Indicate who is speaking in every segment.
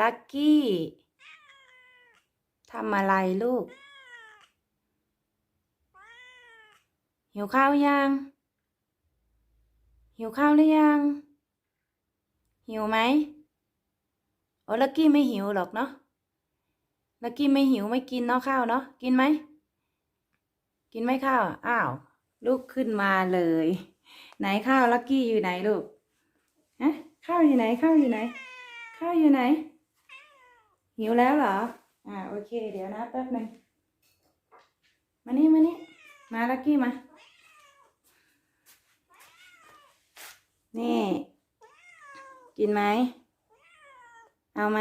Speaker 1: ลักกี้ทำอะไรลูก หิวข้าวยัง หิวข้าวหรือยัง หิวไหมโอ้ลักกี้ไม่หิวหรอกเนาะลักกี้ไม่หิวไม่กินเนาะข้าวเนาะกินไหม กินไหมข้าวอ้าวลุกขึ้นมาเลย ไหนข้าวลักกี้อยู่ไหนลูกฮะข้าวอยู่ไหนข้าวอยู่ไหน ข้าวอยู่ไหน หิวแล้วเหรอ อ่าโอเค เดี๋ยวนะแป๊บหนึ่งมานี่มานี่มาลักกี้มา นี่ กินไหม เอาไหม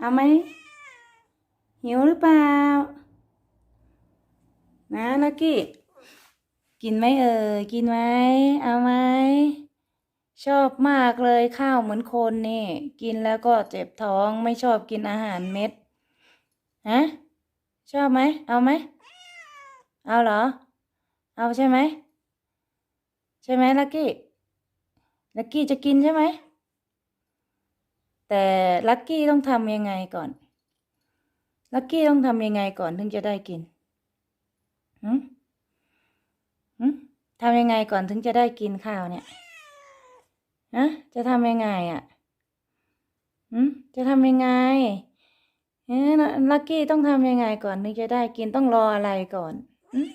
Speaker 1: เอาไหม หิวหรือเปล่า นะลักกี้ กินไหมเอ่ยกินไหม เอาไหม ชอบมากเลยข้าวเหมือนคนนี่ กินแล้วก็เจ็บท้องไม่ชอบกินอาหารเม็ดฮะชอบไหมเอาไหมเอาเหรอ เอาใช่ไหมใช่ไหมลักกี้ลักกี้จะกินใช่ไหมแต่ลักกี้ต้องทำยังไงก่อน ลักกี้ต้องทำยังไงก่อนถึงจะได้กินหืมหืมทำยังไงก่อนถึงจะได้กินข้าวเนี่ย ฮะจะทำยังไงอะหืมจะทำยังไงเอ๊ะลักกี้ต้องทำยังไงก่อนถึงจะได้กินต้องรออะไรก่อนหืม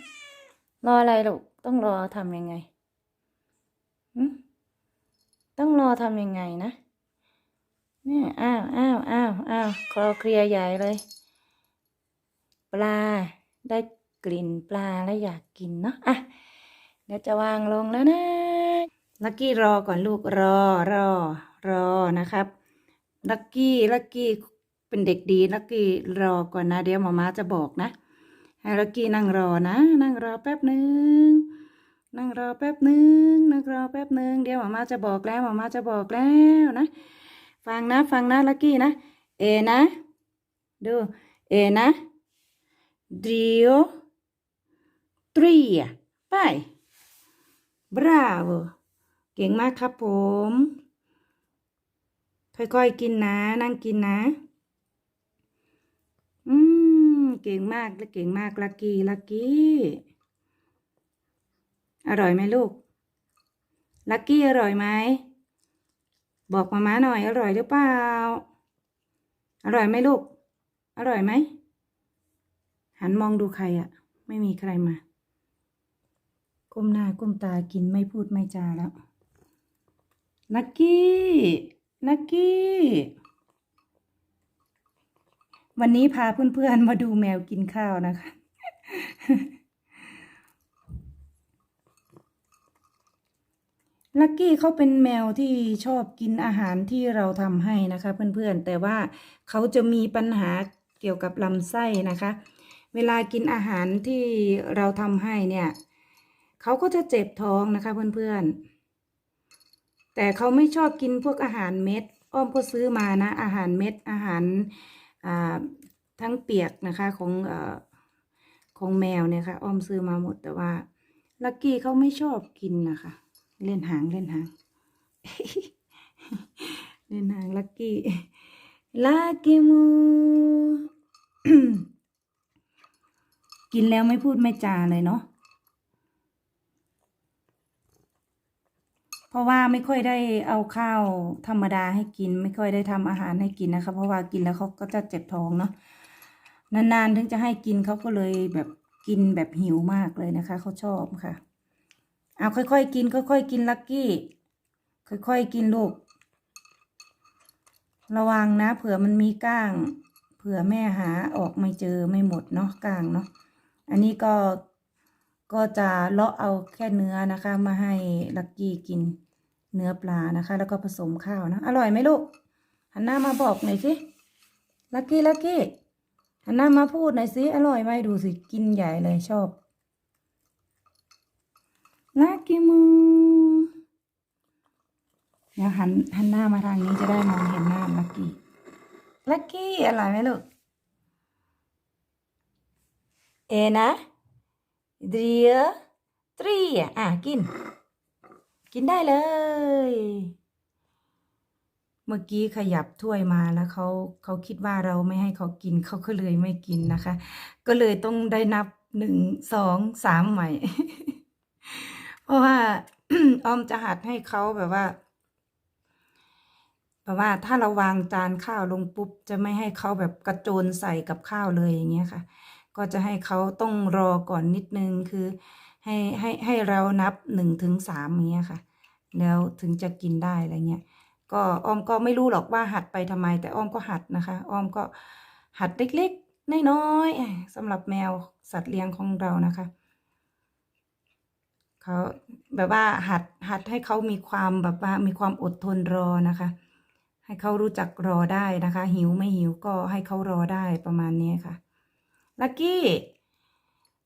Speaker 1: รออะไรลูกต้องรอทำยังไงหืมต้องรอทำยังไงนะเนี่ยอ้าวอ้าวอ้าวอ้าวคลอเคลียใหญ่เลย ปลาได้กลิ่นปลาแล้วอยากกินเนาะอะเดี๋ยวจะวางลงแล้วนะ ลักกี้รอก่อนลูกรอรอรอนะครับลักกี้ลักกี้เป็นเด็กดีลักกี้รอก่อนนะ เดี๋ยวหมอมาจะบอกนะให้ลักกี้นั่งรอนะ นั่งรอแป๊บหนึ่งนั่งรอแป๊บหนึ่งนั่งรอแป๊บหนึ่งเดี๋ยวหมอมาจะบอกแล้วหมอมาจะบอกแล้วนะ ฟังนะ ฟังนะลักกี้นะ เอนะ ดู เอนะ Dio, tria, ไป bravo เก่งมากครับผม ค่อยๆกินนะ นั่งกินนะ อืม เก่งมากและเก่งมากลักกี้ลักกี้ อร่อยไหมลูก ลักกี้อร่อยไหม บอกมาม่าหน่อยอร่อยหรือเปล่า อร่อยไหมลูก อร่อยไหม หันมองดูใครอะ่ะไม่มีใครมาก้มหน้าก้มตากินไม่พูดไม่จาแล้ว ลักกี้ลักกี้ วันนี้พาเพื่อนๆมาดูแมวกินข้าวนะคะ ลักกี้เขาเป็นแมวที่ชอบกินอาหารที่เราทำให้นะคะ เพื่อนๆ แต่ว่าเขาจะมีปัญหาเกี่ยวกับลำไส้นะคะ เวลากินอาหารที่เราทำให้เนี่ย เขาก็จะเจ็บท้องนะคะเพื่อนๆ แต่เขาไม่ชอบกินพวกอาหารเม็ด อ้อมก็ซื้อมานะ อาหารเม็ดอาหารทั้งเปียกนะคะของอของแมวเนี่ยค่ะอ้อมซื้อมาหมดแต่ว่าลักกี้เขาไม่ชอบกินนะคะ เล่นหางเล่นหาง เล่นหางลักกี้ลักกี้มูกินแล้วไม่พูดไม่จาเลยเนาะ เพ ราะว่าไม่ค่อยได้เอาข้าวธรรมดาให้กิน ไม่ค่อยได้ทำอาหารให้กินนะคะ เพราะว่ากินแล้วเขาก็จะเจ็บท้องเนาะนานๆถึงจะให้กินเขาก็เลยแบบกินแบบหิวมากเลยนะคะเขาชอบค่ะ เอาค่อยๆกิน ค่อยๆกินลักกี้ ค่อยๆกินลูก ระวังนะ เผื่อมันมีก้าง เผื่อแม่หาออกไม่เจอไม่หมดเนาะก้างเนาะอันนี้ก็ก็จะเลาะเอาแค่เนื้อนะคะมาให้ลักกี้กิน เนื้อปลานะคะ แล้วก็ผสมข้าวนะ อร่อยไหมลูก หันหน้ามาบอกหน่อยสิ ลักกี้ลักกี้ หันหน้ามาพูดหน่อยสิ อร่อยไหมดูสิ กินใหญ่เลยชอบ ลักกี้มูเดี๋ยวหันหันหน้ามาทางนี้จะได้มองเห็นหน้าลักกี้ ลักกี้อร่อยไหมลูก เอนะเดียตรีอะ กิน กินได้เลย เมื่อกี้ขยับถ้วยมาแล้วเขาเขาคิดว่าเราไม่ให้เขากินเขาก็เลยไม่กินนะคะ ก็เลยต้องได้นับหนึ่งสองสามใหม่ เพราะว่าออมจะหัดให้เขาแบบว่าแบบว่าถ้าเราวางจานข้าวลงปุ๊บ จะไม่ให้เขาแบบกระโจนใส่กับข้าวเลยอย่างเงี้ยค่ะ ก็จะให้เขาต้องรอก่อนนิดนึงคือ ให้ให้ให้เรานับหนึ่งถึงสามอย่างเงี้ยค่ะ แล้วถึงจะกินได้อะไรเงี้ยก็อ้อมก็ไม่รู้หรอกว่าหัดไปทำไม แต่อ้อมก็หัดนะคะ อ้อมก็หัดเล็กๆน้อยๆอะสำหรับแมวสัตว์เลี้ยงของเรานะคะเขาแบบว่าหัดหัดให้เขามีความแบบว่ามีความอดทนรอนะคะ ให้เขารู้จักรอได้นะคะ หิวไม่หิวก็ให้เขารอได้ประมาณนี้ค่ะลักกี้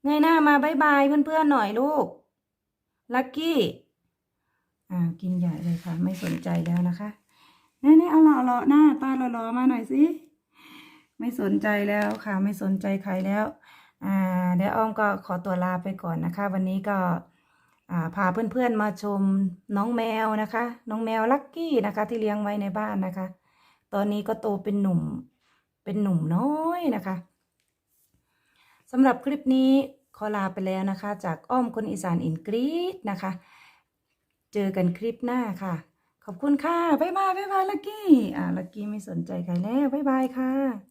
Speaker 1: เงยหน้ามาบายบายเพื่อนๆหน่อยลูก ลักกี้ อ่า กินใหญ่เลยค่ะ ไม่สนใจแล้วนะคะนี่นี่เอาหล่อหล่อหน้าตาหล่อหล่อมาหน่อยสิ ไม่สนใจแล้วค่ะ ไม่สนใจใครแล้ว อ่า เดี๋ยวอ้อมก็ขอตัวลาไปก่อนนะคะ วันนี้ก็อ่าพาเพื่อนๆมาชมน้องแมวนะคะ น้องแมวลักกี้นะคะ ที่เลี้ยงไว้ในบ้านนะคะ ตอนนี้ก็โตเป็นหนุ่ม เป็นหนุ่มน้อยนะคะ สำหรับคลิปนี้ขอลาไปแล้วนะคะ จากอ้อมคนอีสานอินกรีดนะคะ เจอกันคลิปหน้าค่ะ ขอบคุณค่ะ บ๊ายบาย บ๊ายบายลักกี้ อ่าลักกี้ไม่สนใจใครแล้ว บ๊ายบายค่ะ